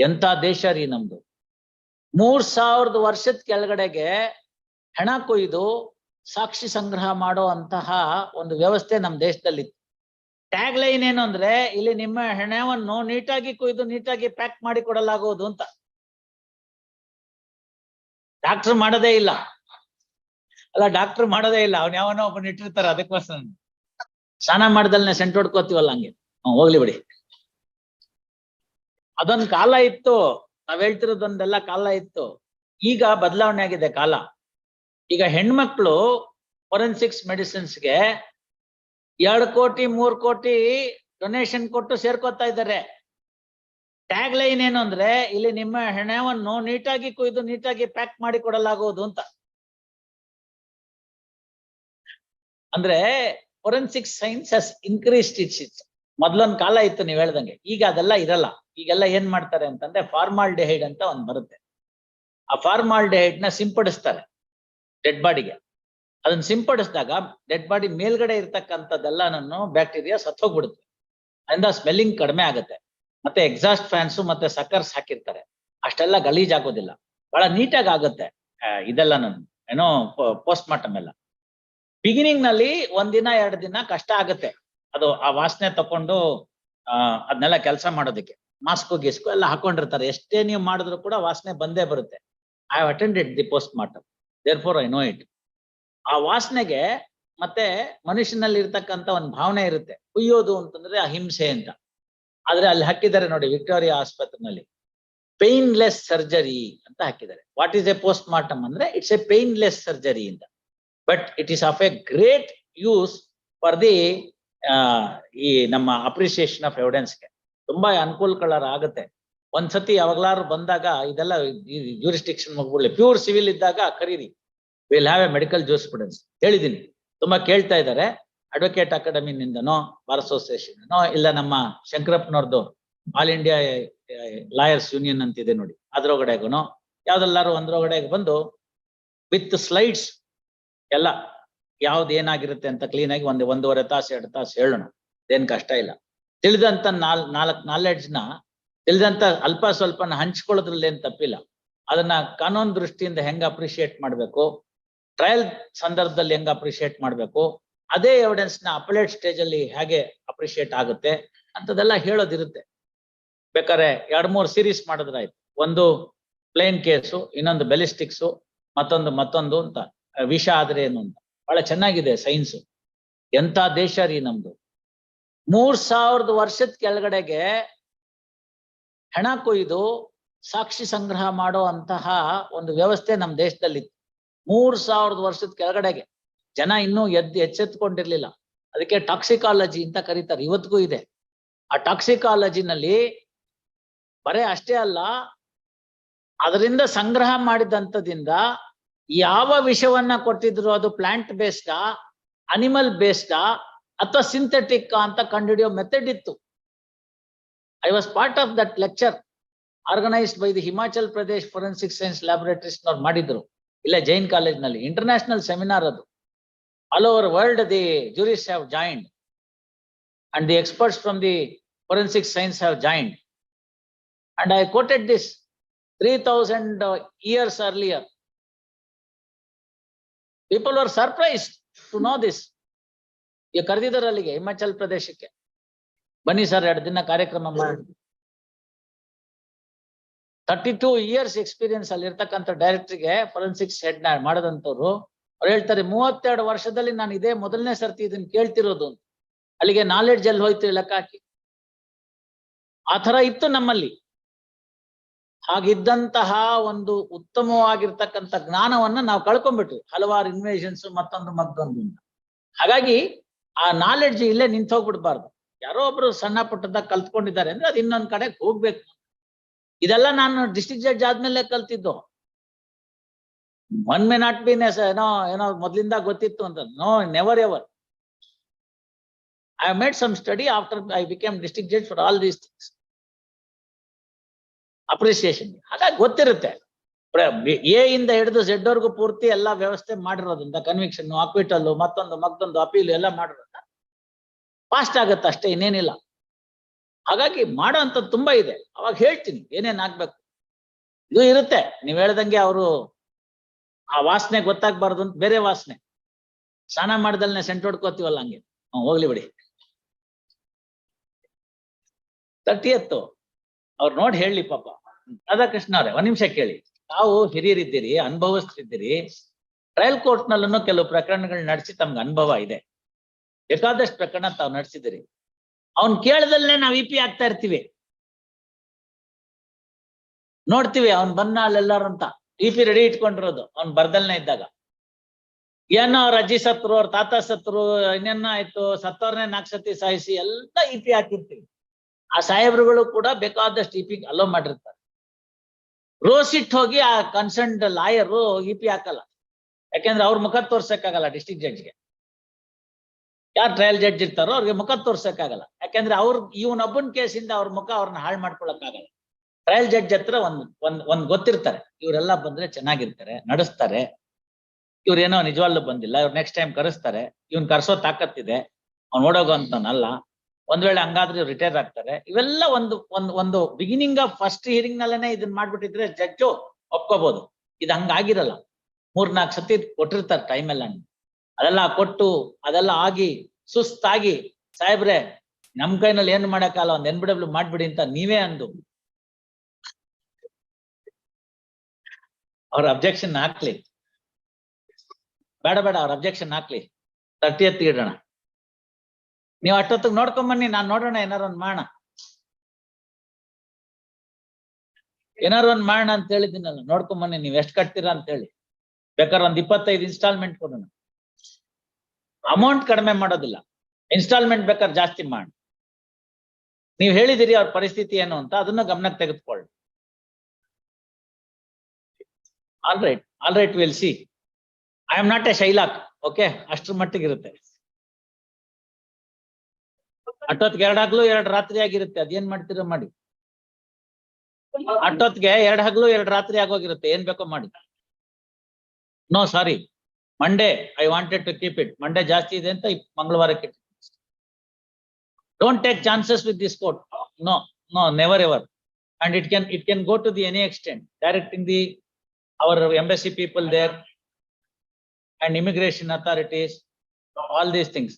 ಎಂತ ದೇಶ ರೀ ನಮ್ದು? ಮೂರ್ ಸಾವಿರದ ವರ್ಷದ ಕೆಳಗಡೆಗೆ ಹೆಣ ಕೊಯ್ದು ಸಾಕ್ಷಿ ಸಂಗ್ರಹ ಮಾಡೋ ಅಂತಹ ಒಂದು ವ್ಯವಸ್ಥೆ ನಮ್ ದೇಶದಲ್ಲಿ ಟ್ಯಾಗ್ ಲೈನ್ ಏನು ಅಂದ್ರೆ, ಇಲ್ಲಿ ನಿಮ್ಮ ಹೆಣವನ್ನು ನೀಟಾಗಿ ಕೊಯ್ದು ನೀಟಾಗಿ ಪ್ಯಾಕ್ ಮಾಡಿ ಕೊಡಲಾಗುವುದು ಅಂತ. ಡಾಕ್ಟರ್ ಮಾಡೋದೇ ಇಲ್ಲ. ಅಲ್ಲ, ಡಾಕ್ಟರ್ ಮಾಡೋದೇ ಇಲ್ಲ. ಅವ್ನ ಯಾವನೋ ಒಬ್ಬನ ಇಟ್ಟಿರ್ತಾರ ಅದಕ್ಕೋಸ್ಕರ. ಸ್ನಾನ ಮಾಡ್ದಲ್ನೆ ಸೆಂಟ್ ಹೊಡ್ಕೋತೀವಲ್ಲ ಹಂಗೆ. ಹೋಗ್ಲಿ ಬಿಡಿ. ಅದೊಂದ್ ಕಾಲ ಇತ್ತು. ನಾವ್ ಹೇಳ್ತಿರೋದೊಂದೆಲ್ಲ ಕಾಲ ಇತ್ತು. ಈಗ ಬದಲಾವಣೆ ಆಗಿದೆ ಕಾಲ. ಈಗ ಹೆಣ್ಮಕ್ಳು ಫೊರೆನ್ಸಿಕ್ಸ್ ಮೆಡಿಸಿನ್ಸ್ಗೆ ಎರಡು ಕೋಟಿ, ಮೂರ್ ಕೋಟಿ ಡೊನೇಷನ್ ಕೊಟ್ಟು ಸೇರ್ಕೋತಾ ಇದ್ದಾರೆ. ಟ್ಯಾಗ್ ಲೈನ್ ಏನು ಅಂದ್ರೆ, ಇಲ್ಲಿ ನಿಮ್ಮ ಹೆಣವನ್ನು ನೀಟಾಗಿ ಕುಯ್ದು ನೀಟಾಗಿ ಪ್ಯಾಕ್ ಮಾಡಿ ಕೊಡಲಾಗುವುದು ಅಂತ. ಅಂದ್ರೆ forensic science has increased it's it's ಮೊದ್ಲೊಂದ್ ಕಾಲ ಇತ್ತು ನೀವ್ ಹೇಳ್ದಂಗೆ. ಈಗ ಅದೆಲ್ಲ ಇರಲ್ಲ. ಈಗೆಲ್ಲ ಏನ್ ಮಾಡ್ತಾರೆ ಅಂತಂದ್ರೆ ಫಾರ್ಮಾಲ್ಡಿಹೈಡ್ ಅಂತ ಒಂದ್ ಬರುತ್ತೆ. ಆ ಫಾರ್ಮಾಲ್ಡಿಹೈಡ್ನ ಸಿಂಪಡಿಸ್ತಾರೆ ಡೆಡ್ ಬಾಡಿಗೆ. ಅದನ್ನ ಸಿಂಪಡಿಸಿದಾಗ ಡೆಡ್ ಬಾಡಿ ಮೇಲ್ಗಡೆ ಇರ್ತಕ್ಕಂಥದ್ದೆಲ್ಲನನ್ನು ಬ್ಯಾಕ್ಟೀರಿಯಾ ಸತ್ತೋಗ್ಬಿಡುತ್ತೆ. ಅದರಿಂದ ಸ್ಮೆಲ್ಲಿಂಗ್ ಕಡಿಮೆ ಆಗುತ್ತೆ. ಮತ್ತೆ ಎಕ್ಸಾಸ್ಟ್ ಫ್ಯಾನ್ಸ್ ಮತ್ತೆ ಸಕ್ಕರ್ಸ್ ಹಾಕಿರ್ತಾರೆ. ಅಷ್ಟೆಲ್ಲ ಗಲೀಜ್ ಆಗೋದಿಲ್ಲ. ಬಹಳ ನೀಟಾಗಿ ಆಗುತ್ತೆ ಇದೆಲ್ಲ ನಾನು ಏನೋ ಪೋಸ್ಟ್ ಮಾರ್ಟಮ್ ಎಲ್ಲ. ಬಿಗಿನಿಂಗ್ನಲ್ಲಿ ಒಂದಿನ ಎರಡು ದಿನ ಕಷ್ಟ ಆಗುತ್ತೆ. ಅದು ಆ ವಾಸನೆ ತಕೊಂಡು ಅದನ್ನೆಲ್ಲ ಕೆಲಸ ಮಾಡೋದಕ್ಕೆ. ಮಾಸ್ಕು ಗೀಸ್ಕೋ ಎಲ್ಲ ಹಾಕೊಂಡಿರ್ತಾರೆ ಎಷ್ಟೇ ನೀವು ಮಾಡಿದ್ರು ಕೂಡ ವಾಸನೆ ಬಂದೇ ಬರುತ್ತೆ I have attended the post mortem therefore I know it ಆ ವಾಸನೆಗೆ ಮತ್ತೆ ಮನುಷ್ಯನಲ್ಲಿ ಇರ್ತಕ್ಕಂಥ ಒಂದು ಭಾವನೆ ಇರುತ್ತೆ. ಕುಯ್ಯೋದು ಅಂತಂದ್ರೆ ಅಹಿಂಸೆ ಅಂತ. ಆದ್ರೆ ಅಲ್ಲಿ ಹಾಕಿದ್ದಾರೆ ನೋಡಿ ವಿಕ್ಟೋರಿಯಾ ಆಸ್ಪತ್ರೆನಲ್ಲಿ. ಪೇನ್ಲೆಸ್ ಸರ್ಜರಿ ಅಂತ ಹಾಕಿದ್ದಾರೆ. What is a post mortem ಅಂದ್ರೆ ಇಟ್ಸ್ ಎ ಪೇನ್ಲೆಸ್ ಸರ್ಜರಿ ಅಂತ. But it is of a great use for the ಈ ನಮ್ಮ ಅಪ್ರಿಸಿಯೇಷನ್ ಆಫ್ ಎವಿಡೆನ್ಸ್ಗೆ ತುಂಬಾ ಅನುಕೂಲಕರ ಆಗುತ್ತೆ ಒಂದ್ಸತಿ ಯಾವಾಗ್ಲಾರು ಬಂದಾಗ ಇದೆಲ್ಲ ಜ್ಯೂರಿಸ್ಟಿಕ್ಷನ್ ಮಗ್ಬಿಡ್ಲಿ ಪ್ಯೂರ್ ಸಿವಿಲ್ ಇದ್ದಾಗ ಕರೀರಿ. Will have a medical jurisprudence ಹೇಳಿದೀನಿ ತುಂಬಾ ಕೇಳ್ತಾ ಇದ್ದಾರೆ. ಅಡ್ವೊಕೇಟ್ ಅಕಾಡೆಮಿನಿಂದನೋ ಬಾರ್ ಅಸೋಸಿಯೇಷನ್ ಇಲ್ಲ ನಮ್ಮ ಶಂಕರಪ್ಪನವ್ರದ್ದು ಆಲ್ ಇಂಡಿಯಾ ಲಾಯರ್ಸ್ ಯೂನಿಯನ್ ಅಂತಿದೆ ನೋಡಿ. ಅದ್ರೊಳಗಡೆಗೂನು ಯಾವ್ದೆಲ್ಲಾರು ಒಂದ್ರೊಳಗಡೆಗೆ ಬಂದು ವಿತ್ ಸ್ಲೈಡ್ಸ್ ಎಲ್ಲ, ಯಾವ್ದು ಏನಾಗಿರುತ್ತೆ ಅಂತ ಕ್ಲೀನ್ ಆಗಿ ಒಂದು ಒಂದೂವರೆ ತಾಸು, ಎರಡು ತಾಸು ಹೇಳೋಣ. ಏನ್ ಕಷ್ಟ ಇಲ್ಲ. ತಿಳಿದಂತ ನಾಲ್, ನಾಲ್ಕ್ ನಾಲೆಡ್ಜ್ನ ತಿಳಿದಂತ ಅಲ್ಪ ಸ್ವಲ್ಪನ ಹಂಚ್ಕೊಳ್ಳೋದ್ರಲ್ಲಿ ಏನ್ ತಪ್ಪಿಲ್ಲ. ಅದನ್ನ ಕಾನೂನು ದೃಷ್ಟಿಯಿಂದ ಹೆಂಗ್ ಅಪ್ರಿಶಿಯೇಟ್ ಮಾಡ್ಬೇಕು, ಟ್ರಯಲ್ ಸಂದರ್ಭದಲ್ಲಿ ಹೆಂಗ್ ಅಪ್ರಿಶಿಯೇಟ್ ಮಾಡ್ಬೇಕು, ಅದೇ ಎವಿಡೆನ್ಸ್ನ ಅಪಲೇಟ್ ಸ್ಟೇಜ್ ಅಲ್ಲಿ ಹೇಗೆ ಅಪ್ರಿಶಿಯೇಟ್ ಆಗುತ್ತೆ ಅಂತದೆಲ್ಲ ಹೇಳೋದಿರುತ್ತೆ. ಬೇಕಾದ್ರೆ ಎರಡ್ ಮೂರ್ ಸೀರೀಸ್ ಮಾಡಿದ್ರಾಯ್ತು. ಒಂದು ಪ್ಲೇನ್ ಕೇಸು, ಇನ್ನೊಂದು ಬೆಲಿಸ್ಟಿಕ್ಸು ಮತ್ತೊಂದು ಮತ್ತೊಂದು ಅಂತ, ವಿಷ ಆದ್ರೆ ಏನು ಅಂತ. ಬಹಳ ಚೆನ್ನಾಗಿದೆ ಸೈನ್ಸ್. ಎಂತ ದೇಶ ರೀ ನಮ್ದು. ಮೂರ್ ಸಾವಿರದ ವರ್ಷದ ಕೆಳಗಡೆಗೆ ಹೆಣ ಕೊಯ್ದು ಸಾಕ್ಷಿ ಸಂಗ್ರಹ ಮಾಡೋ ಅಂತಹ ಒಂದು ವ್ಯವಸ್ಥೆ ನಮ್ಮ ದೇಶದಲ್ಲಿ ಮೂರ್ ಸಾವಿರದ ವರ್ಷದ ಕೆಳಗಡೆಗೆ. ಜನ ಇನ್ನೂ ಎದ್ದು ಎಚ್ಚೆತ್ಕೊಂಡಿರ್ಲಿಲ್ಲ. ಅದಕ್ಕೆ ಟಾಕ್ಸಿಕಾಲಜಿ ಅಂತ ಕರೀತಾರೆ. ಇವತ್ತಿಗೂ ಇದೆ. ಆ ಟಾಕ್ಸಿಕಾಲಜಿನಲ್ಲಿ ಬರೇ ಅಷ್ಟೇ ಅಲ್ಲ, ಅದರಿಂದ ಸಂಗ್ರಹ ಮಾಡಿದಂಥದಿಂದ ಯಾವ ವಿಷವನ್ನ ಕೊಟ್ಟಿದ್ರು ಅದು ಪ್ಲಾಂಟ್ ಬೇಸ್ಡಾ ಅನಿಮಲ್ ಬೇಸ್ಡಾ ಅಥವಾ ಸಿಂಥೆಟಿಕ್ ಅಂತ ಕಂಡುಹಿಡಿಯೋ ಮೆಥಡ್ ಇತ್ತು I was part of that lecture organised by the Himachal Pradesh forensic science laboratories ನವ್ರು ಮಾಡಿದ್ರು ಇಲ್ಲ ಜೈನ್ ಕಾಲೇಜ್ನಲ್ಲಿ ಇಂಟರ್ನ್ಯಾಷನಲ್ ಸೆಮಿನಾರ್ ಅದು all over world the juries have joined and the experts from the forensic science have joined and I quoted this three thousand years earlier people are surprise to know this ಈಗ ಕರೆದಿದ್ದಾರೆ ಅಲ್ಲಿಗೆ ಹಿಮಾಚಲ್ ಪ್ರದೇಶಕ್ಕೆ. ಬನ್ನಿ sir ಎರಡು ದಿನ ಕಾರ್ಯಕ್ರಮ ಮಾಡಿ. Thirty two years experience ಅಲ್ಲಿ ಇರ್ತಕ್ಕಂಥ ಡೈರೆಕ್ಟ್ರಿಗೆ ಫೊರೆನ್ಸಿಕ್ಸ್ ಹೆಡ್ ಮಾಡದಂತವ್ರು ಅವ್ರು ಹೇಳ್ತಾರೆ ಮೂವತ್ತೆರಡು ವರ್ಷದಲ್ಲಿ ನಾನು ಇದೇ ಮೊದಲನೇ ಸರ್ತಿ ಇದನ್ನ ಕೇಳ್ತಿರೋದು ಅಂತ. ಅಲ್ಲಿಗೆ ನಾಲೆಡ್ಜ್ ಅಲ್ಲಿ ಹೋಯ್ತು ಲೆಕ್ಕ ಹಾಕಿ ಆ ತರ ಇತ್ತು ನಮ್ಮಲ್ಲಿ. ಹಾಗಿದ್ದಂತಹ ಒಂದು ಉತ್ತಮವಾಗಿರ್ತಕ್ಕಂಥ ಜ್ಞಾನವನ್ನ ನಾವು ಕಳ್ಕೊಂಡ್ಬಿಟ್ವಿ. ಹಲವಾರು ಇನ್ವೇಷನ್ಸ್ ಮತ್ತೊಂದು ಮತ್ತೊಂದು ಹಾಗಾಗಿ ಆ ನಾಲೆಡ್ಜ್ ಇಲ್ಲೇ ನಿಂತು ಹೋಗ್ಬಿಡ್ಬಾರ್ದು ಯಾರೋ ಒಬ್ರು ಸಣ್ಣ ಪುಟ್ಟದಾಗ ಕಲ್ತ್ಕೊಂಡಿದ್ದಾರೆ ಅಂದ್ರೆ ಅದು ಇನ್ನೊಂದ್ ಕಡೆ ಹೋಗ್ಬೇಕು. ಇದೆಲ್ಲ ನಾನು ಡಿಸ್ಟ್ರಿಕ್ಟ್ ಜಡ್ಜ್ ಆದ್ಮೇಲೆ ಕಲ್ತಿದ್ದು. ಒನ್ ಮೇ ನಾಟ್ ಬಿನ್ ಏನೋ ಏನೋ ಮೊದ್ಲಿಂದ ಗೊತ್ತಿತ್ತು ಅಂತ. No never ever I made some study after I became district judge for all these things appreciation ಹಾಗಾಗಿ ಗೊತ್ತಿರುತ್ತೆ. ಎ ಇಂದ ಹಿಡಿದು ಝೆಡ್ ವರ್ಗೂ ಪೂರ್ತಿ ಎಲ್ಲಾ ವ್ಯವಸ್ಥೆ ಮಾಡಿರೋದ್ರಿಂದ ಕನ್ವಿಕ್ಷನ್ ಅಕ್ವಿಟಲ್ ಮತ್ತೊಂದು ಮತ್ತೊಂದು ಅಪೀಲ್ ಎಲ್ಲ ಮಾಡಿರೋದ್ರಿಂದ ಫಾಸ್ಟ್ ಆಗತ್ತೆ ಅಷ್ಟೇ, ಇನ್ನೇನಿಲ್ಲ. ಹಾಗಾಗಿ ಮಾಡೋ ಅಂಥದ್ದು ತುಂಬಾ ಇದೆ. ಅವಾಗ ಹೇಳ್ತೀನಿ, ಏನೇನ್ ಆಗ್ಬೇಕು? ಇದು ಇರುತ್ತೆ. ನೀವ್ ಹೇಳ್ದಂಗೆ ಅವರು ಆ ವಾಸನೆ ಗೊತ್ತಾಗ್ಬಾರ್ದು ಅಂತ, ಬೇರೆ ವಾಸನೆ. ಸ್ನಾನ ಮಾಡ್ದಲ್ನೆ ಸೆಂಟ್ ಹೊಡ್ಕೋತೀವಲ್ಲ ಹಂಗೆ? ಹೋಗ್ಲಿ ಬಿಡಿ. ತರ್ಟಿ ಎತ್ತು ಅವ್ರು ನೋಡಿ ಹೇಳಿ ಪಾಪ. ರಾಧಾಕೃಷ್ಣ ಅವ್ರೆ, ಒಂದ್ ನಿಮಿಷ ಕೇಳಿ. ತಾವು ಹಿರಿಯರಿದ್ದೀರಿ ಅನುಭವಿಸ್ತಿದ್ದೀರಿ ಟ್ರಯಲ್ ಕೋರ್ಟ್ ನಲ್ಲೂ ಕೆಲವು ಪ್ರಕರಣಗಳು ನಡೆಸಿ ತಮ್ಗೆ ಅನುಭವ ಇದೆ. ಬೇಕಾದಷ್ಟು ಪ್ರಕರಣ ತಾವು ನಡೆಸಿದಿರಿ ಅವನ್ ಕೇಳದಲ್ಲೇ ನಾವ್ ಇ ಪಿ ಆಗ್ತಾ ಇರ್ತೀವಿ. ನೋಡ್ತೀವಿ ಅವ್ನ್ ಬಂದ ಅಲ್ಲೆಲ್ಲಾರು ಅಂತ. ಇ ಪಿ ರೆಡಿ ಇಟ್ಕೊಂಡಿರೋದು, ಅವ್ನ್ ಬರ್ದಲ್ನೇ ಇದ್ದಾಗ. ಏನೋ ಅವ್ರ ಅಜ್ಜಿ ಸತ್ರು, ಅವ್ರ ತಾತ ಸತ್ರು, ಇನ್ನೇನ ಆಯ್ತು ಸತ್ತವ್ರನ್ನೇ ನಾಲ್ಕು ಸತಿ ಸಾಯಿಸಿ ಎಲ್ಲ ಇ ಪಿ ಹಾಕಿರ್ತೀವಿ. ಆ ಸಾಹೇಬ್ರುಗಳು ಕೂಡ ಬೇಕಾದಷ್ಟು ಇ ಪಿ ಅಲೋ ಮಾಡಿರ್ತಾರೆ. ರೋಸ್ ಇಟ್ ಹೋಗಿ ಆ ಕನ್ಸರ್ನ್ ಲಾಯರು ಪಿ ಹಾಕಲ್ಲ. ಯಾಕೆಂದ್ರೆ ಅವ್ರ ಮುಖ ತೋರ್ಸಕ್ಕಾಗಲ್ಲ ಡಿಸ್ಟಿಕ್ ಜಡ್ಜ್ಗೆ ಯಾರು ಟ್ರಯಲ್ ಜಡ್ಜ್ ಇರ್ತಾರೋ ಅವ್ರಿಗೆ ಮುಖ ತೋರ್ಸಕ್ಕಾಗಲ್ಲ. ಯಾಕೆಂದ್ರೆ ಅವ್ರ ಇವನೊಬ್ಬನ ಕೇಸಿಂದ ಅವ್ರ ಮುಖ ಅವ್ರನ್ನ ಹಾಳು ಮಾಡ್ಕೊಳಕ್ಕಾಗಲ್ಲ. ಟ್ರಯಲ್ ಜಡ್ಜ್ ಹತ್ರ ಒಂದ್ ಒಂದ್ ಒಂದ್ ಗೊತ್ತಿರ್ತಾರೆ. ಇವರೆಲ್ಲ ಬಂದ್ರೆ ಚೆನ್ನಾಗಿರ್ತಾರೆ, ನಡೆಸ್ತಾರೆ. ಇವ್ರೇನೋ ನಿಜವಾಗ್ಲೂ ಬಂದಿಲ್ಲ, ಇವ್ರು ನೆಕ್ಸ್ಟ್ ಟೈಮ್ ಕರೆಸ್ತಾರೆ. ಇವನ್ ಕರ್ಸೋ ತಾಕತ್ತಿದೆ. ಅವ್ನು ಓಡೋಗೋ ಅಂತನಲ್ಲ. ಒಂದ್ ವೇಳೆ ಹಂಗಾದ್ರೆ ರಿಟೈರ್ ಆಗ್ತಾರೆ. ಇವೆಲ್ಲ ಒಂದು ಒಂದು ಒಂದು ಬಿಗಿನಿಂಗ್ ಆಫ್ ಫಸ್ಟ್ ಹಿಯರಿಂಗ್ ನಲ್ಲೇನೆ ಇದನ್ ಮಾಡ್ಬಿಟ್ಟಿದ್ರೆ ಜಡ್ಜು ಒಪ್ಕೋಬಹುದು ಇದು ಹಂಗಾಗಿರಲ್ಲ. ಮೂರ್ನಾಲ್ಕು ಸತಿ ಕೊಟ್ಟಿರ್ತಾರೆ ಟೈಮ್ ಎಲ್ಲ ಅದೆಲ್ಲ ಕೊಟ್ಟು, ಅದೆಲ್ಲ ಆಗಿ, ಸುಸ್ತಾಗಿ, ಸಾಹೇಬ್ರೆ, ನಮ್ ಕೈನಲ್ಲಿ ಏನ್ ಮಾಡಕ್ಕಲ್ಲ ಒಂದ್ ಎನ್ ಬಿ ಮಾಡ್ಬಿಡಿ ಅಂತ ನೀವೇ ಅಂದು. ಅವ್ರ ಅಬ್ಜೆಕ್ಷನ್ ಹಾಕ್ಲಿ. ಬೇಡ ಬೇಡ, ಅವ್ರ ಅಬ್ಜೆಕ್ಷನ್ ಹಾಕ್ಲಿ. ತರ್ಟಿ ಎತ್ ಇಡೋಣ. ನೀವು ಅಷ್ಟೊತ್ತಿಗೆ ನೋಡ್ಕೊಂಡ್ ಬನ್ನಿ, ನಾನ್ ನೋಡೋಣ ಏನಾರ ಒಂದ್ ಮಾಡೋಣ ಏನಾರು ಒಂದ್ ಮಾಡೋಣ ಅಂತ ಹೇಳಿದ್ದೀನಲ್ಲ ನೋಡ್ಕೊಂಡ್ ಬನ್ನಿ, ನೀವ್ ಎಷ್ಟ್ ಕಟ್ತೀರಾ ಅಂತ ಹೇಳಿ. ಬೇಕಾದ್ರೆ ಒಂದ್ ಇಪ್ಪತ್ತೈದು ಇನ್ಸ್ಟಾಲ್ಮೆಂಟ್ ಕೊಡೋಣ. ಅಮೌಂಟ್ ಕಡಿಮೆ ಮಾಡೋದಿಲ್ಲ. ಇನ್ಸ್ಟಾಲ್ಮೆಂಟ್ ಬೇಕಾದ್ರೆ ಜಾಸ್ತಿ ಮಾಡಿ. ನೀವ್ ಹೇಳಿದಿರಿ ಅವ್ರ ಪರಿಸ್ಥಿತಿ ಏನು ಅಂತ, ಅದನ್ನ ಗಮನಕ್ಕೆ ತೆಗೆದುಕೊಳ್ಳಿ. All right all right will see I am not a Shylock okay ಅಷ್ಟ್ರ ಮಟ್ಟಿಗೆ ಇರುತ್ತೆ ಅಟ್ಟೊತ್ತಿಗೆ ಎರಡ್ ಹಗ್ಲು, ಎರಡ್ ರಾತ್ರಿ ಆಗಿರುತ್ತೆ. ಅದೇನ್ ಮಾಡ್ತೀರ ಮಾಡಿ. ಅಟ್ಟೊತ್ತಿಗೆ ಎರಡ್ ಹಗ್ಲು, ಎರಡ್ ರಾತ್ರಿ ಆಗೋಗಿರುತ್ತೆ. ಏನ್ ಬೇಕೋ ಮಾಡಿ. No sorry Monday I wanted to keep it Monday ಜಾಸ್ತಿ ಇದೆ ಅಂತ ಮಂಗಳವಾರಕ್ಕೆ don't take chances with this court no no never ever and it can it can go to the any extent directing the our embassy people there and immigration authorities all these things.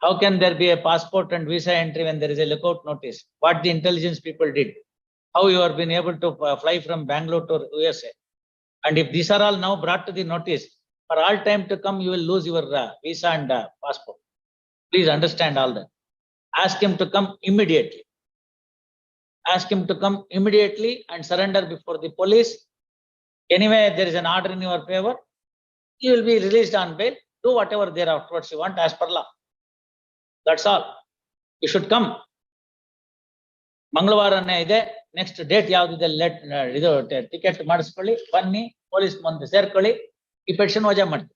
How can there be a passport and visa entry when there is a lookout notice? What the intelligence people did? How you have been able to uh, fly from Bangalore to USA? And if these are all now brought to the notice, for all time to come, you will lose your uh, visa and uh, passport. Please understand all that. Ask him to come immediately. Ask him to come immediately and surrender before the police. Anyway, there is an order in your favor. You will be released on bail. Do whatever thereafterwards you want as per law. That's all you should come ಮಂಗಳವಾರನೇ ಇದೆ. Next date ಯಾವ್ದಿದೆ let ಇದು ticket ಮಾಡಿಸ್ಕೊಳ್ಳಿ. ಬನ್ನಿ police ಮುಂದೆ ಸೇರ್ಕೊಳ್ಳಿ. ಈ petition ವಜಾ ಮಾಡಿ